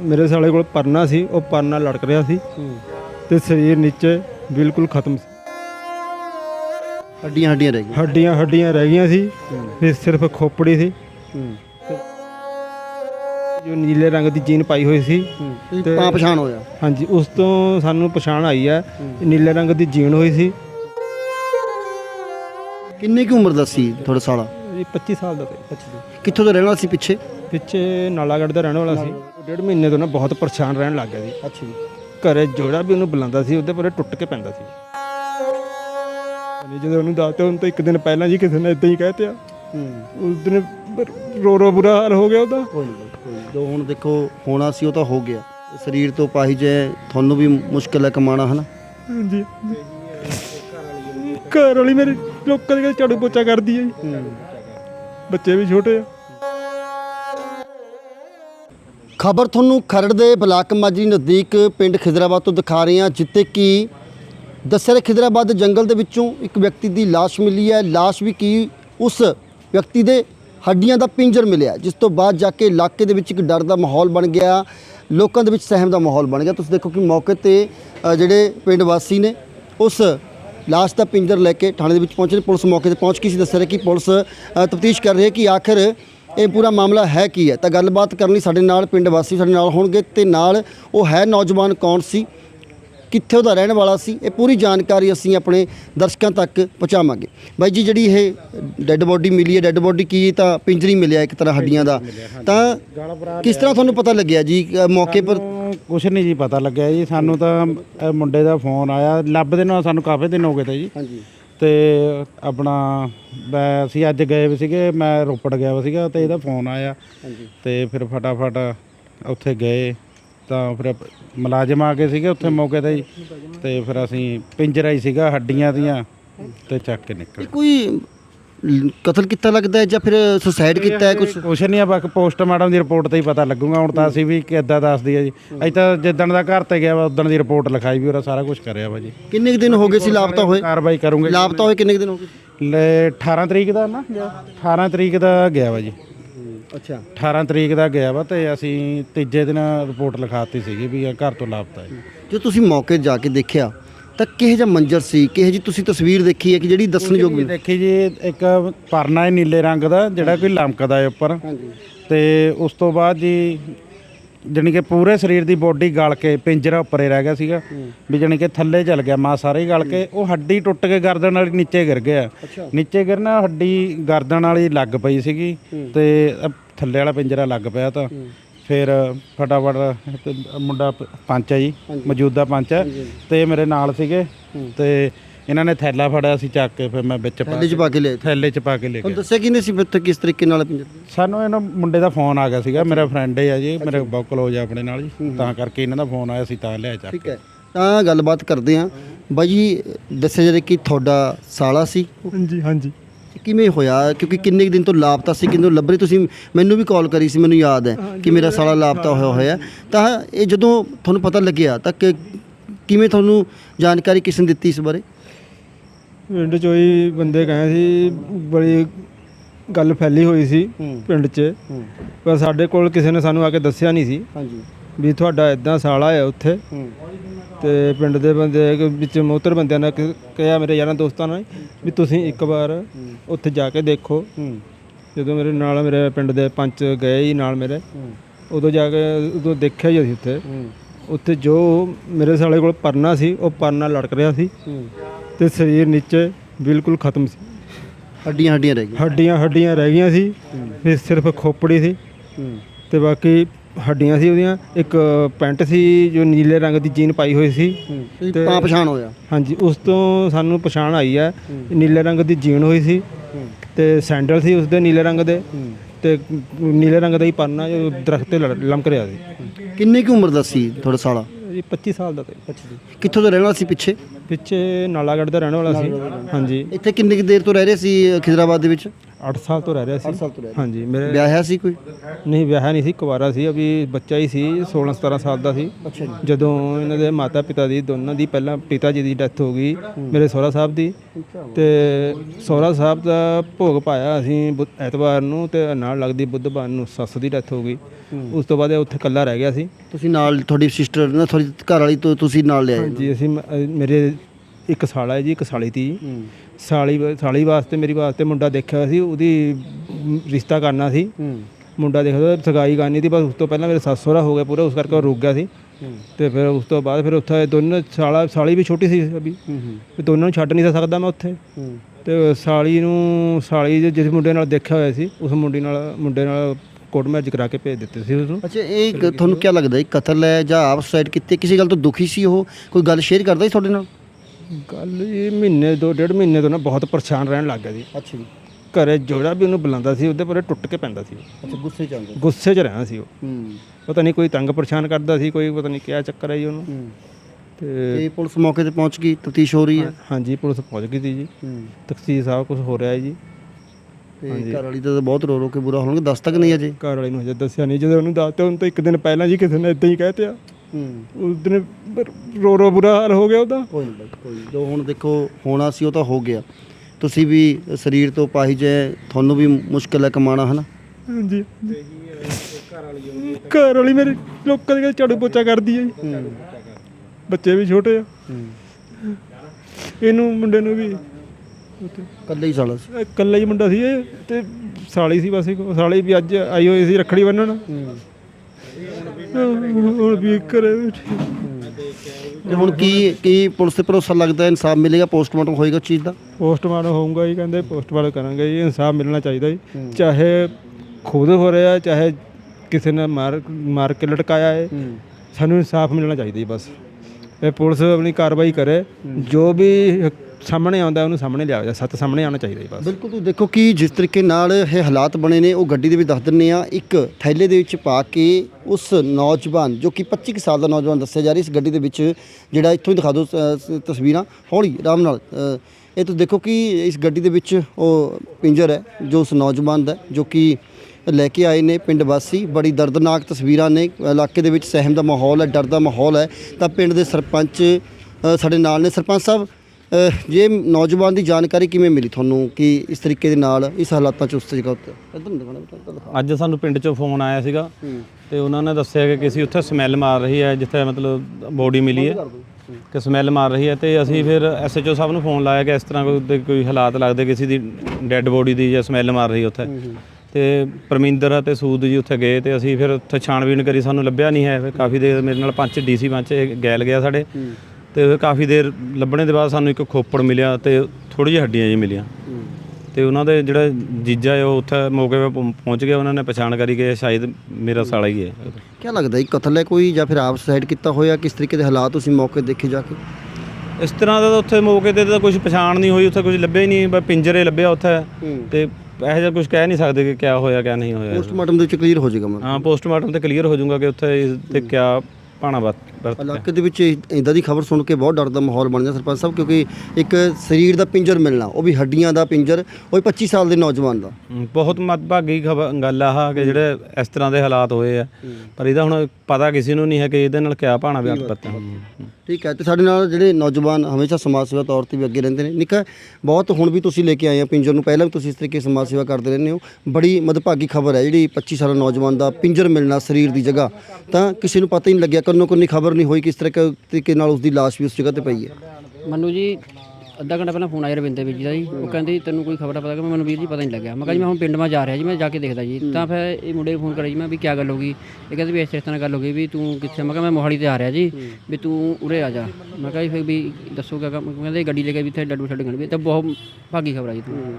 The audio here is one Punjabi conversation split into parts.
ਮੇਰੇ ਸਾਲੇ ਕੋਲ ਪਰਨਾ ਸੀ ਉਹ ਪਰਨਾ ਲੜਕ ਰਿਹਾ ਸੀ ਤੇ ਸਰੀਰ ਨੀਚੇ ਬਿਲਕੁਲ ਖਤਮ ਸੀ। ਹੱਡੀਆਂ ਹੱਡੀਆਂ ਰਹਿ ਗਈਆਂ। ਹੱਡੀਆਂ ਹੱਡੀਆਂ ਰਹਿ ਗਈਆਂ ਸੀ ਫਿਰ ਸਿਰਫ ਖੋਪੜੀ ਸੀ। ਜੋ ਨੀਲੇ ਰੰਗ ਦੀ ਜੀਨ ਪਾਈ ਹੋਈ ਸੀ ਤੇ ਤਾਂ ਪਛਾਣ ਹੋਇਆ। ਹਾਂਜੀ ਉਸ ਤੋਂ ਸਾਨੂੰ ਪਛਾਣ ਆਈ ਹੈ। ਨੀਲੇ ਰੰਗ ਦੀ ਜੀਨ ਹੋਈ ਸੀ। ਕਿੰਨੀ ਕੁ ਉਮਰ ਦਾ ਸੀ ਤੁਹਾਡਾ ਸਾਲਾ? ਇਹ 25 ਸਾਲ ਦਾ ਸੀ ਕਿੱਥੋਂ ਦਾ ਰਹਿਣ ਵਾਲਾ ਸੀ ਪਿੱਛੇ? ਪਿੱਛੇ ਨਾਲਾਗੜ੍ਹ ਦਾ ਰਹਿਣ ਵਾਲਾ ਸੀ। ਡੇਢ ਮਹੀਨੇ ਤੋਂ ਨਾ ਬਹੁਤ ਪਰੇਸ਼ਾਨ ਰਹਿਣ ਲੱਗ ਗਿਆ ਸੀ। ਅੱਛਾ ਜੀ। ਘਰੇ ਜੋੜਾ ਵੀ ਉਹਨੂੰ ਬੁਲਾਉਂਦਾ ਸੀ ਉਹਦੇ ਪਰੇ ਟੁੱਟ ਕੇ ਪੈਂਦਾ ਸੀ। ਨਹੀਂ ਜਦੋਂ ਉਹਨੂੰ ਦੱਸਤੇ ਉਹਨੂੰ ਤਾਂ ਇੱਕ ਦਿਨ ਪਹਿਲਾਂ ਜੀ ਕਿਸੇ ਨੇ ਇਦਾਂ ਹੀ ਕਹਿ ਤਿਆ ਉਸ ਦਿਨ ਰੋ ਰੋ ਬੁਰਾ ਹਾਲ ਹੋ ਗਿਆ ਉਹਦਾ। ਕੋਈ ਨਹੀਂ ਕੋਈ। ਜੋ ਹੁਣ ਦੇਖੋ ਹੋਣਾ ਸੀ ਉਹ ਤਾਂ ਹੋ ਗਿਆ। ਸਰੀਰ ਤੋਂ ਪਾਹੀ ਜੇ ਤੁਹਾਨੂੰ ਵੀ ਮੁਸ਼ਕਿਲ ਹੈ ਕਮਾਣਾ ਹਨਾ? ਹਾਂਜੀ ਘਰ ਵਾਲੀ ਮੇਰੇ ਲੋਕਾਂ ਦੇ ਘਰ ਝਾੜੂ ਪੋਚਾ ਕਰਦੀ ਹੈ ਜੀ। ਬੱਚੇ ਵੀ ਛੋਟੇ ਆ। ਖਬਰ ਤੁਹਾਨੂੰ ਖਰੜ ਦੇ ਬਲਾਕ ਮਾਜਰੀ ਨਜ਼ਦੀਕ ਪਿੰਡ ਖਿਦਰਾਬਾਦ ਤੋਂ ਦਿਖਾ ਰਹੇ ਹਾਂ, ਜਿੱਥੇ ਕਿ ਦੱਸਿਆ ਰਿਹਾ ਖਿਦਰਾਬਾਦ ਦੇ ਜੰਗਲ ਦੇ ਵਿੱਚੋਂ ਇੱਕ ਵਿਅਕਤੀ ਦੀ ਲਾਸ਼ ਮਿਲੀ ਹੈ। ਲਾਸ਼ ਵੀ ਕੀ ਉਸ ਵਿਅਕਤੀ ਦੇ ਹੱਡੀਆਂ ਦਾ ਪਿੰਜਰ ਮਿਲਿਆ, ਜਿਸ ਤੋਂ ਬਾਅਦ ਜਾ ਕੇ ਇਲਾਕੇ ਦੇ ਵਿੱਚ ਇੱਕ ਡਰ ਦਾ ਮਾਹੌਲ ਬਣ ਗਿਆ, ਲੋਕਾਂ ਦੇ ਵਿੱਚ ਸਹਿਮ ਦਾ ਮਾਹੌਲ ਬਣ ਗਿਆ। ਤੁਸੀਂ ਦੇਖੋ ਕਿ ਮੌਕੇ ਤੇ ਜਿਹੜੇ ਪਿੰਡ ਵਾਸੀ ਨੇ, ਉਸ ਲਾਸ਼ ਦਾ ਪਿੰਜਰ ਲੈ ਕੇ ਥਾਣੇ ਦੇ ਵਿੱਚ ਪਹੁੰਚੇ ਪੁਲਿਸ ਮੌਕੇ ਤੇ ਪਹੁੰਚ ਗਈ ਸੀ। ਦੱਸਿਆ ਰਿਹਾ ਕਿ ਪੁਲਿਸ ਤਫਤੀਸ਼ ਕਰ ਰਹੀ ਹੈ ਕਿ ਆਖਰ ਇਹ ਪੂਰਾ ਮਾਮਲਾ ਹੈ ਕੀ ਹੈ। ਤਾਂ ਗੱਲਬਾਤ ਕਰਨ ਲਈ ਸਾਡੇ ਨਾਲ ਪਿੰਡ ਵਾਸੀ ਸਾਡੇ ਨਾਲ ਹੋਣਗੇ ਤੇ ਨਾਲ ਉਹ ਹੈ ਨੌਜਵਾਨ ਕੌਣ ਸੀ, ਕਿੱਥੇ ਉਹਦਾ ਰਹਿਣ ਵਾਲਾ ਸੀ, ਇਹ ਪੂਰੀ ਜਾਣਕਾਰੀ ਅਸੀਂ ਆਪਣੇ ਦਰਸ਼ਕਾਂ ਤੱਕ ਪਹੁੰਚਾਵਾਂਗੇ। ਬਾਈ ਜੀ, ਜਿਹੜੀ ਇਹ ਡੈੱਡ ਬੋਡੀ ਮਿਲੀ ਹੈ, ਡੈੱਡ ਬੋਡੀ ਕੀ ਤਾਂ ਪਿੰਜਰੀ ਮਿਲਿਆ ਇੱਕ ਤਰ੍ਹਾਂ ਹੱਡੀਆਂ ਦਾ। ਤਾਂ ਕਿਸ ਤਰ੍ਹਾਂ ਤੁਹਾਨੂੰ ਪਤਾ ਲੱਗਿਆ ਜੀ ਮੌਕੇ ਪਰ ਕੁਛ ਨਹੀਂ ਜੀ ਪਤਾ ਲੱਗਿਆ ਜੀ। ਸਾਨੂੰ ਤਾਂ ਇਹ ਮੁੰਡੇ ਦਾ ਫੋਨ ਆਇਆ। ਲੱਭਦੇ ਨੂੰ ਸਾਨੂੰ ਕਾਫੀ ਦਿਨ ਹੋ ਗਏ ਤੇ ਜੀ। ਹਾਂਜੀ। ਤੇ ਆਪਣਾ ਮੈਂ- ਅਸੀਂ ਅੱਜ ਗਏ ਵੀ ਸੀਗੇ ਮੈਂ ਰੋਪੜ ਗਿਆ ਵਾ ਸੀਗਾ ਤੇ ਇਹਦਾ ਫੋਨ ਆਇਆ। ਹਾਂਜੀ। ਤੇ ਫਿਰ ਫਟਾਫਟ ਉੱਥੇ ਗਏ। ਤਾਂ ਫਿਰ ਮੁਲਾਜ਼ਮ ਆ ਗਏ ਸੀਗੇ ਉੱਥੇ ਮੌਕੇ ਤੇ ਜੀ। ਤੇ ਫਿਰ ਅਸੀਂ ਪਿੰਜਰਾ ਹੀ ਸੀਗਾ ਹੱਡੀਆਂ ਦੀਆਂ ਤੇ ਚੱਕ ਕੇ ਨਿਕਲ। ਇਹ ਕੋਈ ਕਤਲ ਕੀਤਾ ਲੱਗਦਾ ਹੈ ਜਾਂ ਫਿਰ ਸੁਸਾਈਡ ਕੀਤਾ ਹੈ ਕੁਝ ਕੁਛ ਨਹੀਂ ਆ ਬਾਕੀ ਪੋਸਟਮਾਰਟਮ ਦੀ ਰਿਪੋਰਟ ਤੇ ਹੀ ਪਤਾ ਲੱਗੂਗਾ। ਹੁਣ ਤਾਂ ਅਸੀਂ ਵੀ ਕਿੱਦਾਂ ਦੱਸਦੀ ਆ ਜੀ। ਅਸੀਂ ਤਾਂ ਜਿੱਦਣ ਦਾ ਘਰ ਤੇ ਗਿਆ ਵਾ ਉਦਣ ਦੀ ਰਿਪੋਰਟ ਲਿਖਾਈ ਵੀ ਉਹਦਾ ਸਾਰਾ ਕੁਝ ਕਰਿਆ ਵਾ ਜੀ। ਕਿੰਨੇ ਕੁ ਦਿਨ ਹੋ ਗਏ ਸੀ ਲਾਪਤਾ ਹੋਏ? ਕਾਰਵਾਈ ਕਰੂੰਗੇ। ਲਾਪਤਾ ਹੋਏ ਕਿੰਨੇ ਕੁ ਦਿਨ ਹੋ ਗਏ? ਲੈ 18 ਤਰੀਕ ਦਾ ਨਾ 18 ਤਰੀਕ ਦਾ ਗਿਆ ਵਾ ਜੀ। ਅੱਛਾ। 18 ਤਰੀਕ ਦਾ ਗਿਆ ਵਾ ਤੇ ਅਸੀਂ ਤੀਜੇ ਦਿਨ ਰਿਪੋਰਟ ਲਿਖਾਤੀ ਸੀਗੀ ਵੀ ਇਹ ਘਰ ਤੋਂ ਲਾਪਤਾ ਹੈ। ਜੇ ਤੁਸੀਂ ਮੌਕੇ ਜਾ ਕੇ ਦੇਖਿਆ ਤਾਂ ਕਿਹੋ ਜਿਹਾ ਮੰਜ਼ਰ ਸੀ? ਕਿਹੋ ਜੀ ਤੁਸੀਂ ਤਸਵੀਰ ਦੇਖੀ ਹੈ ਕਿ ਜਿਹੜੀ ਦੱਸਣਯੋਗ ਵੀ ਦੇਖੀ ਜੀ ਇੱਕ ਪਰਨਾ ਹੈ ਨੀਲੇ ਰੰਗ ਦਾ ਜਿਹੜਾ ਕੋਈ ਲਮਕਦਾ ਹੈ ਉੱਪਰ। ਤੇ ਉਸ ਤੋਂ ਬਾਅਦ ਜੀ ਜਾਣੀ ਕਿ ਪੂਰੇ ਸਰੀਰ ਦੀ ਬੋਡੀ ਗਲ ਕੇ ਪਿੰਜਰਾ ਉੱਪਰੇ ਰਹਿ ਗਿਆ ਸੀਗਾ। ਵੀ ਜਾਣੀ ਕਿ ਥੱਲੇ ਚਲ ਗਿਆ ਮਾਂ ਸਾਰੇ ਗਲ ਕੇ। ਉਹ ਹੱਡੀ ਟੁੱਟ ਕੇ ਗਰਦਨ ਵਾਲੀ ਨੀਚੇ ਗਿਰ ਗਿਆ। ਨੀਚੇ ਗਿਰਨਾ ਹੱਡੀ ਗਰਦਨ ਵਾਲੀ ਲੱਗ ਪਈ ਸੀਗੀ ਤੇ ਥੱਲੇ ਵਾਲਾ ਪਿੰਜਰਾ ਲੱਗ ਪਿਆ ਤਾਂ। ਫਿਰ ਫਟਾਫਟ ਤੇ ਮੁੰਡਾ ਪ- ਪੰਚ ਹੈ ਜੀ ਮੌਜੂਦਾ ਪੰਚ ਹੈ ਤੇ ਮੇਰੇ ਨਾਲ ਸੀਗੇ। ਤੇ ਇਹਨਾਂ ਨੇ ਥੈਲਾ ਫੜਿਆ ਸੀ ਚੱਕ ਕੇ ਫਿਰ ਮੈਂ ਵਿੱਚ ਪਾ ਥੱਲੇ ਚ ਪਾ ਕੇ ਲਿਆ ਥੈਲੇ ਚ ਪਾ ਕੇ ਲੈ ਤੁਹਾਨੂੰ ਗਿਆ ਦੱਸਿਆ ਕਿਨੇ ਸੀ ਉੱਥੇ ਕਿਸ ਤਰੀਕੇ ਨਾਲ ਸਾਨੂੰ ਇਹਨਾਂ ਮੁੰਡੇ ਦਾ ਫੋਨ ਆ ਗਿਆ ਸੀਗਾ ਮੇਰਾ ਫਰੈਂਡ ਹੈ ਜੀ ਮੇਰੇ ਬਹੁਤ ਕਲੋਜ਼ ਆ ਆਪਣੇ ਨਾਲ ਜੀ। ਤਾਂ ਕਰਕੇ ਇਹਨਾਂ ਦਾ ਫੋਨ ਆਇਆ ਸੀ ਤਾਂ ਲਿਆ ਚੱਕ ਠੀਕ ਹੈ। ਤਾਂ ਗੱਲਬਾਤ ਕਰਦੇ ਹਾਂ। ਬਾਈ ਜੀ ਦੱਸਿਆ ਜਾ ਰਿਹਾ ਕਿ ਤੁਹਾਡਾ ਸਾਲਾ ਸੀ? ਹਾਂਜੀ ਹਾਂਜੀ। ਕਿਵੇਂ ਹੋਇਆ? ਕਿਉਂਕਿ ਕਿੰਨੇ ਕੁ ਦਿਨ ਤੋਂ ਲਾਪਤਾ ਸੀ ਕਿੰਨੇ ਲੱਭ ਰਹੇ ਤੁਸੀਂ ਮੈਨੂੰ ਵੀ ਕਾਲ ਕਰੀ ਸੀ ਮੈਨੂੰ ਯਾਦ ਹੈ ਕਿ ਮੇਰਾ ਸਾਲਾ ਲਾਪਤਾ ਹੋਇਆ ਹੋਇਆ। ਹੈ। ਤਾਂ ਇਹ ਜਦੋਂ ਤੁਹਾਨੂੰ ਪਤਾ ਲੱਗਿਆ ਤਾਂ ਕਿ- ਕਿਵੇਂ ਤੁਹਾਨੂੰ ਜਾਣਕਾਰੀ ਕਿਸ ਨੇ ਦਿੱਤੀ ਇਸ ਬਾਰੇ? ਪਿੰਡ ਚੋਂ ਹੀ ਬੰਦੇ ਕਹੇ ਸੀ ਬੜੀ ਗੱਲ ਫੈਲੀ ਹੋਈ ਸੀ ਹੂੰ। ਪਿੰਡ 'ਚ। ਪਰ ਸਾਡੇ ਕੋਲ ਕਿਸੇ ਨੇ ਸਾਨੂੰ ਆ ਕੇ ਦੱਸਿਆ ਨਹੀਂ ਸੀ। ਹਾਂਜੀ। ਵੀ ਤੁਹਾਡਾ ਇਦਾਂ ਸਾਲਾ ਹੈ ਉੱਥੇ। ਤੇ ਪਿੰਡ ਦੇ ਬੰਦੇ ਇੱਕ ਵਿੱਚ ਮੋਤਰ ਬੰਦਿਆਂ ਨੇ ਕ- ਕਿਹਾ ਮੇਰੇ ਯਾਰਾਂ ਦੋਸਤਾਂ ਨੇ ਵੀ ਤੁਸੀਂ ਇੱਕ ਵਾਰ ਉੱਥੇ ਜਾ ਕੇ ਦੇਖੋ। ਜਦੋਂ ਮੇਰੇ ਨਾਲ ਮੇਰੇ ਪਿੰਡ ਦੇ ਪੰਚ ਗਏ ਹੀ ਨਾਲ ਮੇਰੇ ਉਦੋਂ ਜਾ ਕੇ ਉਦੋਂ ਦੇਖਿਆ ਹੀ ਅਸੀਂ ਉੱਥੇ। ਉੱਥੇ ਜੋ ਮੇਰੇ ਸਾਲੇ ਕੋਲ ਪਰਨਾ ਸੀ ਉਹ ਪਰਨਾ ਲੜਕ ਰਿਹਾ ਸੀ। ਤੇ ਸਰੀਰ ਨੀਚੇ ਬਿਲਕੁਲ ਖਤਮ ਸੀ। ਹੱਡੀਆਂ ਹੱਡੀਆਂ ਰਹਿ ਗਈਆਂ। ਹੱਡੀਆਂ ਹੱਡੀਆਂ ਰਹਿ ਗਈਆਂ ਸੀ। ਫਿਰ ਸਿਰਫ ਖੋਪੜੀ ਸੀ। ਤੇ ਬਾਕੀ ਹੱਡੀਆਂ ਸੀ ਉਹਦੀਆਂ ਇੱਕ ਪੈਂਟ ਸੀ ਜੋ ਨੀਲੇ ਰੰਗ ਦੀ ਜੀਨ ਪਾਈ ਹੋਈ ਸੀ। ਤੇ ਤੇ- ਪਛਾਣ ਹੋਇਆ ਹਾਂਜੀ ਉਸ ਤੋਂ ਸਾਨੂੰ ਪਛਾਣ ਆਈ ਹੈ। ਨੀਲੇ ਰੰਗ ਦੀ ਜੀਨ ਹੋਈ ਸੀ। ਤੇ ਸੈਂਡਲ ਸੀ ਉਸਦੇ ਨੀਲੇ ਰੰਗ ਦੇ। ਤੇ ਨੀਲੇ ਰੰਗ ਦਾ ਹੀ ਪਰਨਾ ਜੋ ਦਰਖਤ ਤੇ ਲੜ- ਲਮਕ ਰਿਹਾ ਸੀ। ਕਿੰਨੇ ਕੁ ਉਮਰ ਦਾ ਸੀ ਤੁਹਾਡਾ ਸਾਲਾ? ਜੀ 25 ਸਾਲ ਦਾ ਤੇ ਕਿੱਥੋਂ ਦਾ ਰਹਿਣ ਵਾਲਾ ਸੀ ਪਿੱਛੇ? ਪਿੱਛੇ ਨਾਲਾਗੜ੍ਹ ਦਾ ਰਹਿਣ ਵਾਲਾ ਸੀ। ਹਾਂਜੀ। ਇੱਥੇ ਕਿੰਨੀ ਕੁ ਦੇਰ ਤੋਂ ਰਹਿ ਰਹੇ ਸੀ ਖਿਦਰਾਬਾਦ ਦੇ ਵਿੱਚ? 8 ਸਾਲ ਤੋਂ ਰਹਿ ਰਿਹਾ ਸੀ। ਸਾਲ ਤੋਂ ਰਹਿ ਹਾਂਜੀ ਮੇਰੇ ਵਿਆਹਿਆ ਸੀ ਕੋਈ? ਨਹੀਂ ਵਿਆਹ ਨਹੀਂ ਸੀ ਕੁਵਾਰਾ ਸੀ ਅਭੀ ਬੱਚਾ ਹੀ ਸੀ 16 17 ਸਾਲ ਦਾ ਸੀ। ਅੱਛਾ ਜੀ। ਜਦੋਂ ਇਹਨਾਂ ਦੇ ਮਾਤਾ ਪਿਤਾ ਦੀ ਦੋਨਾਂ ਦੀ ਪਹਿਲਾਂ ਪਿਤਾ ਜੀ ਦੀ ਡੈਥ ਹੋ ਗਈ ਮੇਰੇ ਸਹੁਰਾ ਸਾਹਿਬ ਦੀ। ਤੇ ਸਹੁਰਾ ਸਾਹਿਬ ਦਾ ਭੋਗ ਪਾਇਆ ਅਸੀਂ ਬੁੱਧ- ਐਤਵਾਰ ਨੂੰ ਤੇ ਨਾਲ ਲੱਗਦੀ ਬੁੱਧਵਾਰ ਨੂੰ ਸੱਸ ਦੀ ਡੈਥ ਹੋ ਗਈ। ਉਸ ਤੋਂ ਬਾਅਦ ਇਹ ਉੱਥੇ ਇਕੱਲਾ ਰਹਿ ਗਿਆ ਸੀ। ਤੁਸੀਂ ਨਾਲ ਤੁਹਾਡੀ ਸਿਸਟਰ ਨਾ ਤੁਹਾਡੀ ਘਰ ਵਾਲੀ ਤੋਂ ਤੁਸੀਂ ਨਾਲ ਲਿਆਏ। ਜੀ ਅਸੀਂ ਮ- ਮੇਰੇ ਇੱਕ ਸਾਲਾ ਹੈ ਜੀ ਇੱਕ ਸਾਲੀ ਤੀ ਸਾਲੀ ਸਾਲੀ ਵਾਸਤੇ ਮੇਰੀ ਵਾਸਤੇ ਮੁੰਡਾ ਦੇਖਿਆ ਹੋਇਆ ਸੀ ਉਹਦੀ ਰਿਸ਼ਤਾ ਕਰਨਾ ਸੀ। ਮੁੰਡਾ ਦੇਖਦਾ ਸਗਾਈ ਕਰਨੀ ਸੀ ਬਸ ਉਸ ਤੋਂ ਪਹਿਲਾਂ ਮੇਰੇ ਸੱਸ ਸਹੁਰਾ ਹੋ ਗਿਆ ਪੂਰਾ ਉਸ ਕਰਕੇ ਉਹ ਰੁਕ ਗਿਆ ਸੀ। ਤੇ ਫਿਰ ਉਸ ਤੋਂ ਬਾਅਦ ਫਿਰ ਉੱਥੇ ਦੋਨੋਂ ਸਾਲਾ ਸਾਲੀ ਵੀ ਛੋਟੀ ਸੀ ਅਭੀ। ਤੇ ਦੋਨਾਂ ਨੂੰ ਛੱਡ ਨਹੀਂ ਸਕਦਾ ਮੈਂ ਉੱਥੇ। ਤੇ ਸਾਲੀ ਨੂੰ ਸਾਲੀ ਜਿਸ ਮੁੰਡੇ ਨਾਲ ਦੇਖਿਆ ਹੋਇਆ ਸੀ ਉਸ ਮੁੰਡੇ ਨਾਲ ਮੁੰਡੇ ਨਾਲ ਕੋਰਟ ਮੈਰਿਜ ਕਰਾ ਕੇ ਭੇਜ ਦਿੱਤੇ ਸੀ ਉਸਨੂੰ। ਅੱਛਾ ਇਹ ਤੁਹਾਨੂੰ ਕੀ ਲੱਗਦਾ ਇਹ ਕਤਲ ਹੈ ਜਾਂ ਆਪ ਸੁਸਾਈਡ ਕੀਤੀ? ਕਿਸੇ ਗੱਲ ਤੋਂ ਦੁਖੀ ਸੀ ਉਹ? ਕੋਈ ਗੱਲ ਸ਼ੇਅਰ ਕਰਦਾ ਸੀ ਤੁਹਾਡੇ ਨਾਲ? ਗੱਲ ਇਹ ਮਹੀਨੇ ਦੋ ਡੇਢ ਮਹੀਨੇ ਤੋਂ ਨਾ ਬਹੁਤ ਪਰੇਸ਼ਾਨ ਰਹਿਣ ਲੱਗ ਗਿਆ ਸੀ ਅੱਛਾ ਜੀ। ਘਰੇ ਜਿਹੜਾ ਵੀ ਉਹਨੂੰ ਬੁਲਾਉਂਦਾ ਸੀ ਉਹਦੇ ਪਰੇ ਟੁੱਟ ਕੇ ਪੈਂਦਾ ਸੀ। ਅੱਛਾ ਗੁੱਸੇ ਚ ਆਉਂਦਾ ਗੁੱਸੇ 'ਚ ਰਹਿਣਾ ਸੀ ਉਹ। ਹੂੰ। ਪਤਾ ਨਹੀਂ ਕੋਈ ਤੰਗ ਪਰੇਸ਼ਾਨ ਕਰਦਾ ਸੀ ਕੋਈ ਪਤਾ ਨਹੀਂ ਕਿਆ ਚੱਕਰ ਹੈ ਜੀ ਉਹਨੂੰ। ਹੂੰ। ਤੇ ਤੇ ਪੁਲਿਸ ਮੌਕੇ ਤੇ ਪਹੁੰਚ ਗਈ ਤਫਤੀਸ਼ ਹੋ ਰਹੀ ਹੈ? ਹਾਂਜੀ ਪੁਲਿਸ ਪਹੁੰਚ ਗਈ ਸੀ ਜੀ। ਹੂੰ। ਤਖਸੀਰ ਸਾਹਿਬ ਕੁਝ ਹੋ ਰਿਹਾ ਹੈ ਜੀ। ਤੇ ਘਰ ਵਾਲੀ ਦਾ ਤਾਂ ਬਹੁਤ ਰੋ ਰੋ ਕੇ ਬੁਰਾ ਹੋਣਗੇ ਦੱਸ ਤੱਕ ਨਹੀਂ ਅਜੇ? ਘਰ ਵਾਲੇ ਨੂੰ ਹਜੇ ਦੱਸਿਆ ਨਹੀਂ ਜਦੋਂ ਉਹਨੂੰ ਦੱਸਤੇ ਉਹਨੂੰ ਤਾਂ ਇੱਕ ਦਿਨ ਪਹਿਲਾਂ ਜੀ ਕਿਸੇ ਨੇ ਇਦਾਂ ਹੀ ਕਹਿ ਤਿਆ ਹੂੰ। ਉਸ ਦਿਨ ਰ- ਰੋ ਬੁਰਾ ਹਾਲ ਹੋ ਗਿਆ ਉਹਦਾ। ਕੋਈ ਨਹੀਂ ਬਾਈ ਕੋਈ। ਜੋ ਹੁਣ ਦੇਖੋ ਹੋਣਾ ਸੀ ਉਹ ਤਾਂ ਹੋ ਗਿਆ। ਤੁਸੀਂ ਵੀ ਸਰੀਰ ਤੋਂ ਪਾਹੀ ਜੇ ਤੁਹਾਨੂੰ ਵੀ ਮੁਸ਼ਕਲ ਹੈ ਕਮਾਣਾ ਹਨਾ? ਹਾਂਜੀ। ਘਰ ਵਾਲੀ ਮੇਰੇ ਲੋਕਾਂ ਦੇ ਘਰ ਝਾੜੂ ਪੋਚਾ ਕਰਦੀ ਹੈ ਜੀ। ਬੱਚੇ ਵੀ ਛੋਟੇ ਆ। ਇਹਨੂੰ ਮੁੰਡੇ ਨੂੰ ਵੀ ਕੱਲੇ ਹੀ ਸਾਲਾ ਸੀ। ਇਕੱਲਾ ਹੀ ਮੁੰਡਾ ਸੀ ਇਹ ਤੇ ਸਾਲੀ ਸੀ ਬਸ ਇੱਕ। ਉਹ ਸਾਲੀ ਵੀ ਅੱਜ ਆਈ ਹੋਈ ਸੀ ਰੱਖੜੀ ਬੰਨਣ। ਹੁਣ ਵੀ ਬੈਠੀ। ਤੇ ਹੁਣ ਕੀ ਕੀ ਪੁਲਿਸ ਤੇ ਭਰੋਸਾ ਲੱਗਦਾ ਇਨਸਾਫ ਮਿਲੇਗਾ ਪੋਸਟਮਾਰਟਮ ਹੋਏਗਾ ਉਸ ਚੀਜ਼ ਦਾ? ਪੋਸਟਮਾਰਟਮ ਹੋਊਗਾ ਜੀ ਕਹਿੰਦੇ ਪੋਸਟਮਾਰਟਮ ਕਰਾਂਗੇ ਜੀ ਇਨਸਾਫ ਮਿਲਣਾ ਚਾਹੀਦਾ ਜੀ। ਚਾਹੇ ਖੁਦ ਹੋ ਰਿਹਾ ਚਾਹੇ ਕਿਸੇ ਨੇ ਮਾਰ ਮਾਰ ਕੇ ਲਟਕਾਇਆ ਹੈ। ਸਾਨੂੰ ਇਨਸਾਫ ਮਿਲਣਾ ਚਾਹੀਦਾ ਜੀ ਬਸ। ਇਹ ਪੁਲਿਸ ਆਪਣੀ ਕਾਰਵਾਈ ਕਰੇ ਜੋ ਵੀ ਸਾਹਮਣੇ ਆਉਂਦਾ ਉਹਨੂੰ ਸਾਹਮਣੇ ਲਿਆਇਆ ਜਾ ਸੱਤ ਸਾਹਮਣੇ ਆਉਣਾ ਚਾਹੀਦਾ ਜੀ ਬਸ। ਬਿਲਕੁਲ ਤੁਸੀਂ ਦੇਖੋ ਕਿ ਜਿਸ ਤਰੀਕੇ ਨਾਲ ਇਹ ਹਾਲਾਤ ਬਣੇ ਨੇ ਉਹ ਗੱਡੀ ਦੇ ਵਿੱਚ ਦੱਸ ਦਿੰਨੇ ਆ ਇੱਕ ਥੈਲੇ ਦੇ ਵਿੱਚ ਪਾ ਕੇ ਉਸ ਨੌਜਵਾਨ ਜੋ ਕਿ 25 ਕੁ ਸਾਲ ਦਾ ਨੌਜਵਾਨ ਦੱਸਿਆ ਜਾ ਰਿਹਾ ਇਸ ਗੱਡੀ ਦੇ ਵਿੱਚ ਜਿਹੜਾ ਇੱਥੋਂ ਹੀ ਦਿਖਾ ਦਿਓ ਸ- ਤਸਵੀਰਾਂ ਹੌਲੀ ਆਰਾਮ ਨਾਲ। ਇਹ ਤੁਸੀਂ ਦੇਖੋ ਕਿ ਇਸ ਗੱਡੀ ਦੇ ਵਿੱਚ ਉਹ ਪਿੰਜਰ ਹੈ ਜੋ ਉਸ ਨੌਜਵਾਨ ਦਾ ਜੋ ਕਿ ਲੈ ਕੇ ਆਏ ਨੇ ਪਿੰਡ ਵਾਸੀ। ਬੜੀ ਦਰਦਨਾਕ ਤਸਵੀਰਾਂ ਨੇ। ਇਲਾਕੇ ਦੇ ਵਿੱਚ ਸਹਿਮ ਦਾ ਮਾਹੌਲ ਹੈ ਡਰ ਦਾ ਮਾਹੌਲ ਹੈ। ਤਾਂ ਪਿੰਡ ਦੇ ਸਰਪੰਚ ਸਾਡੇ ਨਾਲ ਨੇ ਸਰਪੰਚ ਸਾਹਿਬ। ਜੇ ਨੌਜਵਾਨ ਦੀ ਜਾਣਕਾਰੀ ਕਿਵੇਂ ਮਿਲੀ ਤੁਹਾਨੂੰ ਕਿ ਇਸ ਤਰੀਕੇ ਦੇ ਨਾਲ ਇਸ ਹਾਲਾਤਾਂ 'ਚ ਉਸ ਜਗ੍ਹਾ ਉੱਤੇ। ਅੱਜ ਸਾਨੂੰ ਪਿੰਡ ਚੋਂ ਫੋਨ ਆਇਆ ਸੀਗਾ ਤੇ ਉਹਨਾਂ ਨੇ ਦੱਸਿਆ ਕਿ ਕਿਸੇ ਉੱਥੇ ਸਮੈਲ ਮਾਰ ਰਹੀ ਹੈ ਜਿੱਥੇ ਮਤਲਬ ਬੋਡੀ ਮਿਲੀ ਹੈ। ਕਿ ਸਮੈਲ ਮਾਰ ਰਹੀ ਹੈ ਤੇ ਅਸੀਂ ਫਿਰ ਐਸਐਚਓ ਸਾਹਿਬ ਨੂੰ ਫੋਨ ਲਾਇਆ ਕਿ ਇਸ ਤਰ੍ਹਾਂ ਕੋਈ ਹਾਲਾਤ ਲੱਗਦੇ ਕਿਸੇ ਦੀ ਡੈੱਡ ਬੋਡੀ ਦੀ ਜਾਂ ਸਮੈਲ ਮਾਰ ਰਹੀ ਉੱਥੇ। ਤੇ ਪਰਮਿੰਦਰ ਅਤੇ ਸੂਦ ਜੀ ਉੱਥੇ ਗਏ ਤੇ ਅਸੀਂ ਫਿਰ ਉੱਥੇ ਛਾਣਬੀਣ ਕਰੀ ਸਾਨੂੰ ਲੱਭਿਆ ਨਹੀਂ ਹੈ। ਫਿਰ ਕਾਫੀ ਦੇਰ ਮੇਰੇ ਨਾਲ ਪੰਜ ਡੀਸੀ ਪੰਜ ਗੈਲ ਗਿਆ ਸਾਡੇ। ਤੇ ਫਿਰ ਕਾਫੀ ਦੇਰ ਲੱਭਣੇ ਦੇ ਬਾਅਦ ਸਾਨੂੰ ਇੱਕ ਖੋਪੜ ਮਿਲਿਆ ਤੇ ਥੋੜੀ ਜਿਹੀ ਹੱਡੀਆਂ ਜੀ ਮਿਲੀਆਂ। ਤੇ ਉਹਨਾਂ ਦੇ ਜਿਹੜਾ ਜੀਜਾ ਹੈ ਉਹ ਉੱਥੇ ਮੌਕੇ 'ਤੇ ਪਹੁੰ- ਪਹੁੰਚ ਗਿਆ ਉਹਨਾਂ ਨੇ ਪਛਾਣ ਕਰੀ ਕਿ ਸ਼ਾਇਦ ਮੇਰਾ ਸਾਲਾ ਹੀ ਹੈ। ਕੀ ਲੱਗਦਾ ਇਹ ਕਤਲ ਹੈ ਕੋਈ ਜਾਂ ਫਿਰ ਆਪ ਸੁਸਾਈਡ ਕੀਤਾ ਹੋਇਆ? ਕਿਸ ਤਰੀਕੇ ਦੇ ਹਾਲਾਤ ਤੁਸੀਂ ਮੌਕੇ ਦੇਖੇ ਜਾ ਕੇ? ਇਸ ਤਰ੍ਹਾਂ ਦਾ ਤਾਂ ਉੱਥੇ ਮੌਕੇ ਤੇ ਤਾਂ ਕੁਝ ਪਛਾਣ ਨਹੀਂ ਹੋਈ ਉੱਥੇ ਕੁਝ ਲੱਭਿਆ ਹੀ ਨਹੀਂ ਬਸ ਪਿੰਜਰੇ ਲੱਭਿਆ ਉੱਥੇ। ਤੇ ਇਹੋ ਜਿਹਾ ਕੁਝ ਕਹਿ ਨਹੀਂ ਸਕਦੇ ਕਿ ਕਿਆ ਹੋਇਆ ਕਿਆ ਨਹੀਂ ਹੋਇਆ। ਪੋਸਟਮਾਰਟਮ ਦੇ ਵਿੱਚ ਕਲੀਅਰ ਹੋ ਜਾਏਗਾ ਮਨ ਹਾਂ ਪੋਸਟਮਾਰਟਮ ਤੇ ਕਲੀਅਰ ਹੋ ਜਾਊਗਾ ਕਿ ਉੱਥੇ ਇਸ ਤੇ ਕਿਆ ਪਾਣਾ ਵਰਤ ਇਲਾਕੇ ਦੇ ਵਿੱਚ ਇਦਾਂ ਦੀ ਖਬਰ ਸੁਣ ਕੇ ਬਹੁਤ ਡਰ ਦਾ ਮਾਹੌਲ ਬਣ ਜਾਂਦਾ ਸਰਪੰਚ ਸਾਹਿਬ ਕਿਉਂਕਿ ਇੱਕ ਸਰੀਰ ਦਾ ਪਿੰਜਰ ਮਿਲਣਾ ਉਹ ਵੀ ਹੱਡੀਆਂ ਦਾ ਪਿੰਜਰ ਉਹ ਵੀ 25 ਸਾਲ ਦੇ ਨੌਜਵਾਨ ਦਾ। ਬਹੁਤ ਮਤਭਾਗੀ ਖਬਰ ਗੱਲ ਆ ਕਿ ਜਿਹੜੇ ਇਸ ਤਰ੍ਹਾਂ ਦੇ ਹਾਲਾਤ ਹੋਏ ਆ। ਪਰ ਇਹਦਾ ਹੁਣ ਪਤਾ ਕਿਸੇ ਨੂੰ ਨਹੀਂ ਹੈ ਕਿ ਇਹਦੇ ਨਾਲ ਕਿਆ ਪਾਣਾ ਵਰਤ ਪਤਾ ਠੀਕ ਹੈ ਤੇ ਸਾਡੇ ਨਾਲ ਜਿਹੜੇ ਨੌਜਵਾਨ ਹਮੇਸ਼ਾ ਸਮਾਜ ਸੇਵਾ ਤੌਰ ਤੇ ਵੀ ਅੱਗੇ ਰਹਿੰਦੇ ਨੇ ਨਿੱਕਾ ਬਹੁਤ ਹੁਣ ਵੀ ਤੁਸੀਂ ਲੈ ਕੇ ਆਏ ਆ ਪਿੰਜਰ ਨੂੰ ਪਹਿਲਾਂ ਵੀ ਤੁਸੀਂ ਇਸ ਤਰੀਕੇ ਸਮਾਜ ਸੇਵਾ ਕਰਦੇ ਰਹਿੰਦੇ ਹੋ ਬੜੀ ਮਦਭਾਗੀ ਖਬਰ ਹੈ ਜਿਹੜੀ 25 ਸਾਲਾ ਨੌਜਵਾਨ ਦਾ ਪਿੰਜਰ ਮਿਲਣਾ ਸਰੀਰ ਦੀ ਜਗ੍ਹਾ ਤਾਂ ਕਿਸੇ ਨੂੰ ਪਤਾ ਹੀ ਨਹੀਂ ਲੱਗਿਆ ਕੰਨੋ ਕੰਨੀ ਖਬਰ ਨਹੀਂ ਹੋਈ ਕਿਸ ਤਰ੍ਹਾਂ ਤਰੀਕੇ ਨਾਲ ਉਸ ਦੀ ਲਾਸ਼ ਵੀ ਉਸ ਜਗ੍ਹਾ ਤੇ ਪਈ ਹੈ? ਮੈਨੂੰ ਜੀ ਅੱਧਾ ਘੰਟਾ ਪਹਿਲਾਂ ਫੋਨ ਆਇਆ ਰਵਿੰਦਰ ਵੀਰ ਜੀ ਦਾ ਜੀ। ਉਹ ਕਹਿੰਦੇ ਜੀ, ਤੈਨੂੰ ਕੋਈ ਖਬਰ ਪਤਾ ਕਿ ਮੈਨੂੰ ਵੀਰ ਜੀ ਪਤਾ ਨਹੀਂ ਲੱਗਿਆ। ਮੈਂ ਕਿਹਾ ਜੀ ਮੈਂ ਹੁਣ ਪਿੰਡ ਮਾ ਜਾ ਰਿਹਾ ਜੀ ਮੈਂ ਜਾ ਕੇ ਦੇਖਦਾ ਜੀ। ਤਾਂ ਫਿਰ ਇਹ ਮੁੰਡੇ ਨੂੰ ਫੋਨ ਕਰਿਆ ਜੀ ਮੈਂ ਵੀ ਕੀ ਗੱਲ ਹੋ ਗਈ? ਇਹ ਕਹਿੰਦੇ ਵੀ ਇਸ ਤਰ੍ਹਾਂ ਨਾਲ ਗੱਲ ਹੋ ਗਈ ਵੀ ਤੂੰ ਕਿੱਥੇ? ਮੈਂ ਕਿਹਾ ਮੈਂ ਮੋਹਾਲੀ ਤੇ ਆ ਰਿਹਾ ਜੀ ਵੀ ਤੂੰ ਉਰੇ ਆ ਜਾ। ਮੈਂ ਕਿਹਾ ਜੀ ਫਿਰ ਵੀ ਦੱਸੋ ਕਿਆ ਕੰਮ ਕਹਿੰਦੇ ਗੱਡੀ ਲੈ ਕੇ ਵੀ ਇੱਥੇ ਡੱਡੂ ਛੱਡਣ ਗਏ ਤਾਂ ਬਹੁਤ ਭਾਗੀ ਖਬਰ ਆ ਜੀ ਤੂੰ।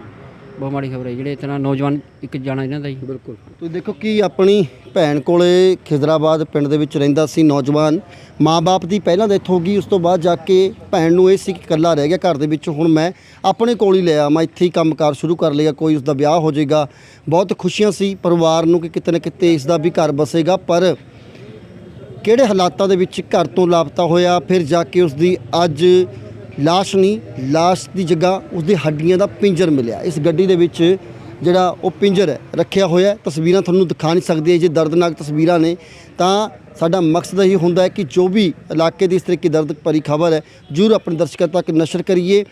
ਬਹੁਤ ਮਾੜੀ ਖਬਰ ਹੈ ਜਿਹੜੇ ਇਤਨਾ ਨੌਜਵਾਨ ਇੱਕ ਜਾਣਾ ਇਹਨਾਂ ਦਾ ਜੀ ਬਿਲਕੁਲ। ਤੁਸੀਂ ਦੇਖੋ ਕਿ ਆਪਣੀ ਭੈਣ ਕੋਲੇ ਖਿਦਰਾਬਾਦ ਪਿੰਡ ਦੇ ਵਿੱਚ ਰਹਿੰਦਾ ਸੀ ਨੌਜਵਾਨ। ਮਾਂ-ਬਾਪ ਦੀ ਪਹਿਲਾਂ ਡੈਥ ਹੋ ਗਈ, ਉਸ ਤੋਂ ਬਾਅਦ ਜਾ ਕੇ ਭੈਣ ਨੂੰ ਇਹ ਸੀ ਕਿ ਇਕੱਲਾ ਰਹਿ ਗਿਆ ਘਰ ਦੇ ਵਿੱਚ, ਹੁਣ ਮੈਂ ਆਪਣੇ ਕੋਲ ਹੀ ਲਿਆ ਮੈਂ ਇੱਥੇ ਹੀ ਕੰਮਕਾਰ ਸ਼ੁਰੂ ਕਰ ਲਿਆ ਕੋਈ ਉਸ ਦਾ ਵਿਆਹ ਹੋ ਜਾਏਗਾ। ਬਹੁਤ ਖੁਸ਼ੀਆਂ ਸੀ ਪਰਿਵਾਰ ਨੂੰ ਕਿ ਕਿਤੇ ਨਾ ਕਿਤੇ ਇਸ ਦਾ ਵੀ ਘਰ ਬਸੇਗਾ, ਪਰ ਕਿਹੜੇ ਹਾਲਾਤਾਂ ਦੇ ਵਿੱਚ ਘਰ ਤੋਂ ਲਾਪਤਾ ਹੋਇਆ, ਫਿਰ ਜਾ ਕੇ ਉਸ ਦੀ ਅੱਜ ਲਾਸ਼ ਨਹੀਂ, ਲਾਸ਼ ਦੀ ਜਗ੍ਹਾ ਉਸਦੀ ਹੱਡੀਆਂ ਦਾ ਪਿੰਜਰ ਮਿਲਿਆ। ਇਸ ਗੱਡੀ ਦੇ ਵਿੱਚ ਜਿਹੜਾ ਉਹ ਪਿੰਜਰ ਹੈ, ਰੱਖਿਆ ਹੋਇਆ ਤਸਵੀਰਾਂ ਤੁਹਾਨੂੰ ਦਿਖਾ ਨਹੀਂ ਸਕਦੇ, ਜੇ ਦਰਦਨਾਕ ਤਸਵੀਰਾਂ ਨੇ, ਤਾਂ ਸਾਡਾ ਮਕਸਦ ਇਹ ਹੁੰਦਾ ਹੈ ਕਿ ਜੋ ਵੀ ਇਲਾਕੇ ਦੀ ਇਸ ਤਰੀਕੇ ਦੀ ਦਰਦ ਭਰੀ ਖਬਰ ਹੈ, ਜ਼ਰੂਰ ਆਪਣੇ ਦਰਸ਼ਕਾਂ ਤੱਕ ਨਸ਼ਰ ਕਰੀਏ।